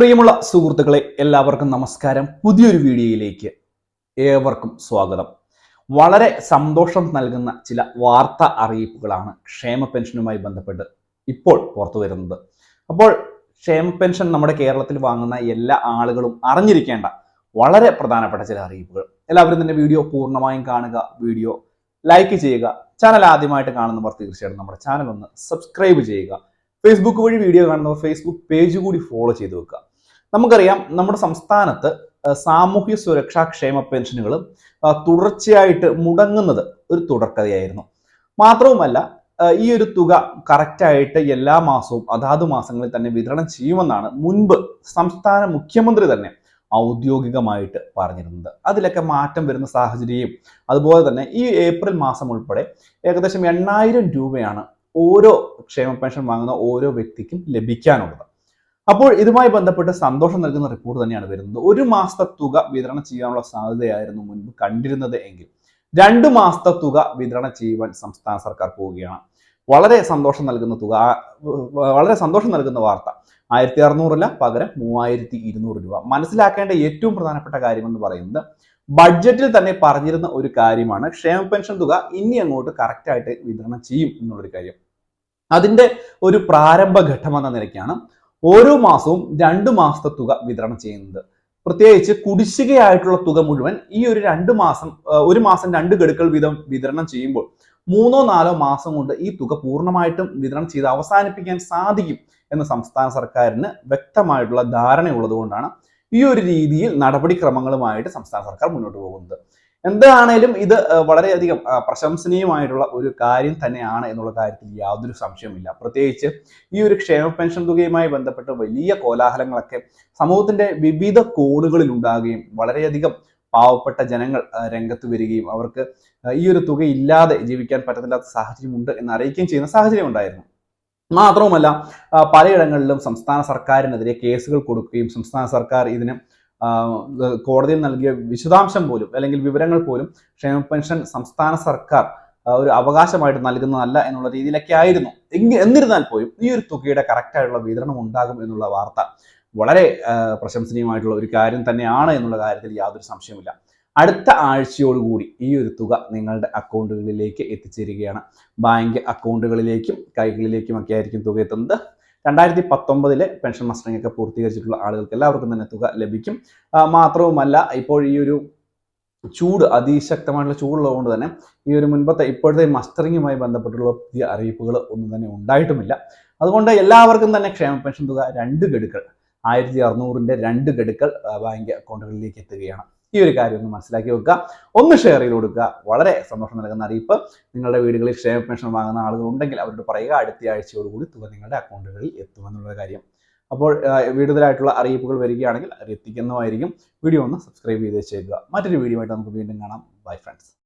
പ്രിയമുള്ള സുഹൃത്തുക്കളെ എല്ലാവർക്കും നമസ്കാരം. പുതിയൊരു വീഡിയോയിലേക്ക് ഏവർക്കും സ്വാഗതം. വളരെ സന്തോഷം നൽകുന്ന ചില വാർത്താ അറിയിപ്പുകളാണ് ക്ഷേമ പെൻഷനുമായി ബന്ധപ്പെട്ട് ഇപ്പോൾ പുറത്തു വരുന്നത്. അപ്പോൾ ക്ഷേമ പെൻഷൻ നമ്മുടെ കേരളത്തിൽ വാങ്ങുന്ന എല്ലാ ആളുകളും അറിഞ്ഞിരിക്കേണ്ട വളരെ പ്രധാനപ്പെട്ട ചില അറിയിപ്പുകൾ. എല്ലാവരും തന്നെ വീഡിയോ പൂർണമായും കാണുക വീഡിയോ ലൈക്ക് ചെയ്യുക ചാനൽ ആദ്യമായിട്ട് കാണുന്നവർ തീർച്ചയായിട്ടും നമ്മുടെ ചാനൽ ഒന്ന് സബ്സ്ക്രൈബ് ചെയ്യുക. ഫേസ്ബുക്ക് വഴി വീഡിയോ കാണുന്നവർ ഫേസ്ബുക്ക് പേജ് കൂടി ഫോളോ ചെയ്ത് വെക്കുക. നമുക്കറിയാം നമ്മുടെ സംസ്ഥാനത്ത് സാമൂഹ്യ സുരക്ഷാ ക്ഷേമ പെൻഷനുകൾ തുടർച്ചയായിട്ട് മുടങ്ങുന്നത് ഒരു തുടർക്കഥയായിരുന്നു. മാത്രവുമല്ല ഈ ഒരു തുക കറക്റ്റായിട്ട് എല്ലാ മാസവും അതാത് മാസങ്ങളിൽ തന്നെ വിതരണം ചെയ്യുമെന്നാണ് മുൻപ് സംസ്ഥാന മുഖ്യമന്ത്രി തന്നെ ഔദ്യോഗികമായിട്ട് പറഞ്ഞിരുന്നത്. അതിലൊക്കെ മാറ്റം വരുന്ന സാഹചര്യവും അതുപോലെ തന്നെ ഈ ഏപ്രിൽ മാസം ഉൾപ്പെടെ ഏകദേശം എണ്ണായിരം രൂപയാണ് ഓരോ ക്ഷേമ പെൻഷൻ വാങ്ങുന്ന ഓരോ വ്യക്തിക്കും ലഭിക്കാനുള്ളത്. അപ്പോൾ ഇതുമായി ബന്ധപ്പെട്ട് സന്തോഷം നൽകുന്ന റിപ്പോർട്ട് തന്നെയാണ് വരുന്നത്. ഒരു മാസത്തെ തുക വിതരണം ചെയ്യാനുള്ള സാധ്യതയായിരുന്നു മുൻപ് കണ്ടിരുന്നത് എങ്കിൽ. രണ്ട് മാസത്തെ തുക വിതരണം ചെയ്യുവാൻ സംസ്ഥാന സർക്കാർ പോവുകയാണ്. വളരെ സന്തോഷം നൽകുന്ന തുക വളരെ സന്തോഷം നൽകുന്ന വാർത്ത. ആയിരത്തി അറുന്നൂറില്ല പകരം മൂവായിരത്തി ഇരുന്നൂറ് രൂപ. മനസ്സിലാക്കേണ്ട ഏറ്റവും പ്രധാനപ്പെട്ട കാര്യം എന്ന് പറയുന്നത് ബഡ്ജറ്റിൽ തന്നെ പറഞ്ഞിരുന്ന ഒരു കാര്യമാണ്. ക്ഷേമ പെൻഷൻ തുക ഇനി അങ്ങോട്ട് കറക്റ്റായിട്ട് വിതരണം ചെയ്യും എന്നുള്ളൊരു കാര്യം. അതിന്റെ ഒരു പ്രാരംഭ ഘട്ടം എന്ന നിലയ്ക്കാണ് ഓരോ മാസവും രണ്ട് മാസത്തെ തുക വിതരണം ചെയ്യുന്നത്. പ്രത്യേകിച്ച് കുടിശ്ശികയായിട്ടുള്ള തുക മുഴുവൻ ഈ ഒരു രണ്ട് മാസം ഒരു മാസം രണ്ട് ഗഡുക്കൾ വീതം വിതരണം ചെയ്യുമ്പോൾ മൂന്നോ നാലോ മാസം കൊണ്ട് ഈ തുക പൂർണമായിട്ടും വിതരണം ചെയ്ത് അവസാനിപ്പിക്കാൻ സാധിക്കും എന്ന് സംസ്ഥാന സർക്കാരിന് വ്യക്തമായിട്ടുള്ള ധാരണയുള്ളത് ഈ ഒരു രീതിയിൽ നടപടിക്രമങ്ങളുമായിട്ട് സംസ്ഥാന സർക്കാർ മുന്നോട്ട് പോകുന്നത്. എന്താണേലും ഇത് വളരെയധികം പ്രശംസനീയമായിട്ടുള്ള ഒരു കാര്യം തന്നെയാണ് എന്നുള്ള കാര്യത്തിൽ യാതൊരു സംശയവുമില്ല. പ്രത്യേകിച്ച് ഈ ഒരു ക്ഷേമ പെൻഷൻ തുകയുമായി ബന്ധപ്പെട്ട് വലിയ കോലാഹലങ്ങളൊക്കെ സമൂഹത്തിന്റെ വിവിധ കോണുകളിൽ ഉണ്ടാകുകയും വളരെയധികം പാവപ്പെട്ട ജനങ്ങൾ രംഗത്ത് വരികയും അവർക്ക് ഈ ഒരു തുക ഇല്ലാതെ ജീവിക്കാൻ പറ്റത്തില്ലാത്ത സാഹചര്യമുണ്ട് എന്ന് അറിയിക്കുകയും ചെയ്യുന്ന സാഹചര്യം ഉണ്ടായിരുന്നു. മാത്രവുമല്ല പലയിടങ്ങളിലും സംസ്ഥാന സർക്കാരിനെതിരെ കേസുകൾ കൊടുക്കുകയും സംസ്ഥാന സർക്കാർ ഇതിന് കോടതിയിൽ നൽകിയ വിശദാംശം പോലും അല്ലെങ്കിൽ വിവരങ്ങൾ പോലും ക്ഷേമ പെൻഷൻ സംസ്ഥാന സർക്കാർ ഒരു അവകാശമായിട്ട് നൽകുന്നതല്ല എന്നുള്ള രീതിയിലൊക്കെ ആയിരുന്നു. എങ്കിൽ എന്നിരുന്നാൽ പോലും ഈ ഒരു തുകയുടെ കറക്റ്റായിട്ടുള്ള വിതരണം ഉണ്ടാകും എന്നുള്ള വാർത്ത വളരെ പ്രശംസനീയമായിട്ടുള്ള ഒരു കാര്യം തന്നെയാണ് എന്നുള്ള കാര്യത്തിൽ യാതൊരു സംശയമില്ല അടുത്ത ആഴ്ചയോടുകൂടി ഈ ഒരു തുക നിങ്ങളുടെ അക്കൗണ്ടുകളിലേക്ക് എത്തിച്ചേരുകയാണ്. ബാങ്ക് അക്കൗണ്ടുകളിലേക്കും കൈകളിലേക്കും ഒക്കെ ആയിരിക്കും തുക എത്തുന്നത്. രണ്ടായിരത്തി പത്തൊമ്പതിലെ പെൻഷൻ മസ്റ്ററിംഗ് ഒക്കെ പൂർത്തീകരിച്ചിട്ടുള്ള ആളുകൾക്ക് എല്ലാവർക്കും തന്നെ തുക ലഭിക്കും. മാത്രവുമല്ല ഇപ്പോൾ ഈ ഒരു ചൂട് അതിശക്തമായിട്ടുള്ള ചൂടുള്ളതുകൊണ്ട് തന്നെ ഈ ഒരു മുൻപത്തെ ഇപ്പോഴത്തെ മസ്റ്ററിങ്ങുമായി ബന്ധപ്പെട്ടുള്ള പുതിയ അറിയിപ്പുകൾ ഒന്നും തന്നെ ഉണ്ടായിട്ടുമില്ല. അതുകൊണ്ട് എല്ലാവർക്കും തന്നെ ക്ഷേമ പെൻഷൻ തുക രണ്ട് ഗഡുക്കൾ ആയിരത്തി അറുന്നൂറിന്റെ രണ്ട് ഗഡുക്കൾ ബാങ്ക് അക്കൗണ്ടുകളിലേക്ക് എത്തുകയാണ്. ഈ ഒരു കാര്യം ഒന്ന് മനസ്സിലാക്കി വെക്കുക. ഒന്ന് ഷെയർ ചെയ്ത് കൊടുക്കുക. വളരെ സന്തോഷം നൽകുന്ന അറിയിപ്പ്. നിങ്ങളുടെ വീടുകളിൽ ക്ഷേമ പെൻഷൻ വാങ്ങുന്ന ആളുകൾ ഉണ്ടെങ്കിൽ അവരോട് പറയുക. അടുത്ത ആഴ്ചയോടുകൂടി തുക നിങ്ങളുടെ അക്കൗണ്ടുകളിൽ എത്തുമെന്നുള്ള കാര്യം. അപ്പോൾ വീടുതലായിട്ടുള്ള അറിയിപ്പുകൾ വരികയാണെങ്കിൽ അത് എത്തിക്കുന്നതായിരിക്കും. വീഡിയോ ഒന്ന് സബ്സ്ക്രൈബ് ചെയ്ത് വെച്ചേക്കുക. മറ്റൊരു വീഡിയോ ആയിട്ട് നമുക്ക് വീണ്ടും കാണാം. Bye friends